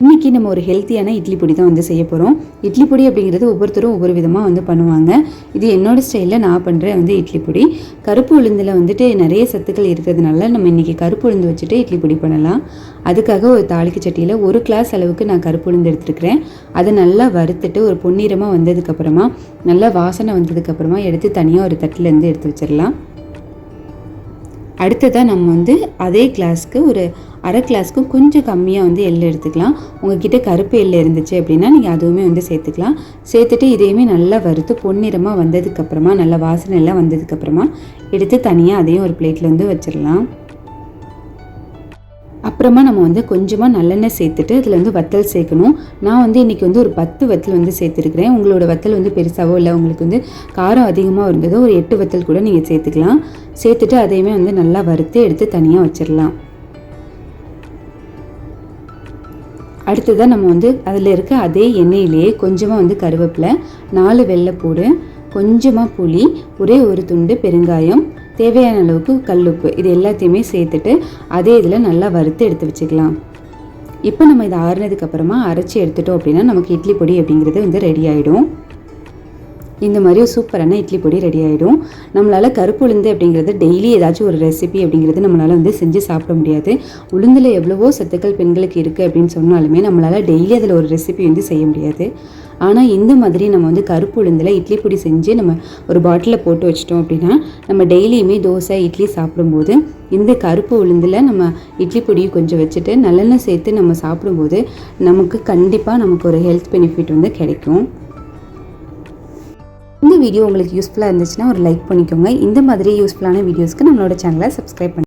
இன்றைக்கி நம்ம ஒரு ஹெல்த்தியான இட்லி பொடி தான் வந்து செய்ய போகிறோம் இட்லி பொடி அப்படிங்கிறது ஒவ்வொருத்தரும் ஒவ்வொரு விதமாக வந்து பண்ணுவாங்க. இது என்னோடய ஸ்டைலில் நான் பண்ணுற வந்து இட்லி பொடி. கருப்பு உளுந்தில் வந்துட்டு நிறைய சத்துக்கள் இருக்கிறதுனால நம்ம இன்றைக்கி கருப்பு உளுந்து வச்சுட்டு இட்லி பொடி பண்ணலாம். அதுக்காக ஒரு தாளிக்கு சட்டியில் ஒரு கிளாஸ் அளவுக்கு நான் கருப்பு உளுந்து எடுத்துருக்கிறேன். அதை நல்லா வறுத்துட்டு ஒரு பொன்னிறமாக வந்ததுக்கப்புறமா நல்லா வாசனை வந்ததுக்கப்புறமா எடுத்து தனியாக ஒரு தட்டிலேருந்து எடுத்து வச்சிடலாம் அடுத்ததாக நம்ம வந்து அதே கிளாஸ்க்கு ஒரு அரை கிளாஸ்க்கும் கொஞ்சம் கம்மியாக வந்து எள்ளு எடுத்துக்கலாம். உங்ககிட்ட கருப்பு எள்ளு இருந்துச்சு அப்படின்னா நீங்கள் அதுவுமே வந்து சேர்த்துக்கலாம். சேர்த்துட்டு இதையுமே நல்லா வறுத்து பொன்னிறமாக வந்ததுக்கப்புறமா நல்லா வாசனை எல்லாம் வந்ததுக்கப்புறமா எடுத்து தனியாக அதையும் ஒரு பிளேட்டில் வந்து வச்சிடலாம். அப்புறமா நம்ம வந்து கொஞ்சமாக நல்லெண்ணெய் சேர்த்துட்டு அதில் வந்து வத்தல் சேர்க்கணும். நான் வந்து இன்றைக்கி வந்து ஒரு பத்து வத்தல் வந்து சேர்த்துருக்குறேன். உங்களோட வத்தல் வந்து பெருசாகவோ இல்லை உங்களுக்கு வந்து காரம் அதிகமாக இருந்ததோ ஒரு எட்டு வத்தல் கூட நீங்கள் சேர்த்துக்கலாம். சேர்த்துட்டு அதையுமே வந்து நல்லா வறுத்து எடுத்து தனியாக வச்சிடலாம் அடுத்ததாக நம்ம வந்து அதில் இருக்க அதே எண்ணெயிலேயே கொஞ்சமாக வந்து கருவேப்பிலை நாலு வெள்ளைப்பூடு கொஞ்சமாக புளி ஒரே ஒரு துண்டு பெருங்காயம் தேவையான அளவுக்கு கல்லுப்பு இது எல்லாத்தையுமே சேர்த்துட்டு அதே இதில் நல்லா வறுத்து எடுத்து வச்சுக்கலாம். இப்போ நம்ம இதை ஆறுனதுக்கப்புறமா அரைச்சி எடுத்துட்டோம் அப்படின்னா நமக்கு இட்லி பொடி அப்படிங்கிறது வந்து ரெடி ஆகிடும் இந்த மாதிரி ஒரு சூப்பரான இட்லி பொடி ரெடி ஆகிடும் நம்மளால் கருப்பு உளுந்து அப்படிங்கிறது டெய்லி ஏதாச்சும் ஒரு ரெசிபி அப்படிங்கிறது நம்மளால் வந்து செஞ்சு சாப்பிட முடியாது. உளுந்தில் எவ்வளவோ சத்துக்கள் பெண்களுக்கு இருக்குது அப்படின்னு சொன்னாலுமே நம்மளால் டெய்லி அதில் ஒரு ரெசிபி வந்து செய்ய முடியாது. ஆனால் இந்த மாதிரி நம்ம வந்து கருப்பு உளுந்தில் இட்லி பொடி செஞ்சு நம்ம ஒரு பாட்டிலில் போட்டு வச்சிட்டோம் அப்படின்னா நம்ம டெய்லியுமே தோசை இட்லி சாப்பிடும்போது இந்த கருப்பு உளுந்தில் நம்ம இட்லி பொடியை கொஞ்சம் வச்சுட்டு நல்லெண்ணெய் சேர்த்து நம்ம சாப்பிடும்போது நமக்கு கண்டிப்பாக நமக்கு ஒரு ஹெல்த் பெனிஃபிட் வந்து கிடைக்கும். இந்த வீடியோ உங்களுக்கு யூஸ்ஃபுல்லாக இருந்துச்சுன்னா ஒரு லைக் பண்ணிக்கோங்க. இந்த மாதிரி யூஸ்ஃபுல்லான வீடியோஸ்க்கு நம்மளோட சேனலை சப்ஸ்கிரைப் பண்ணி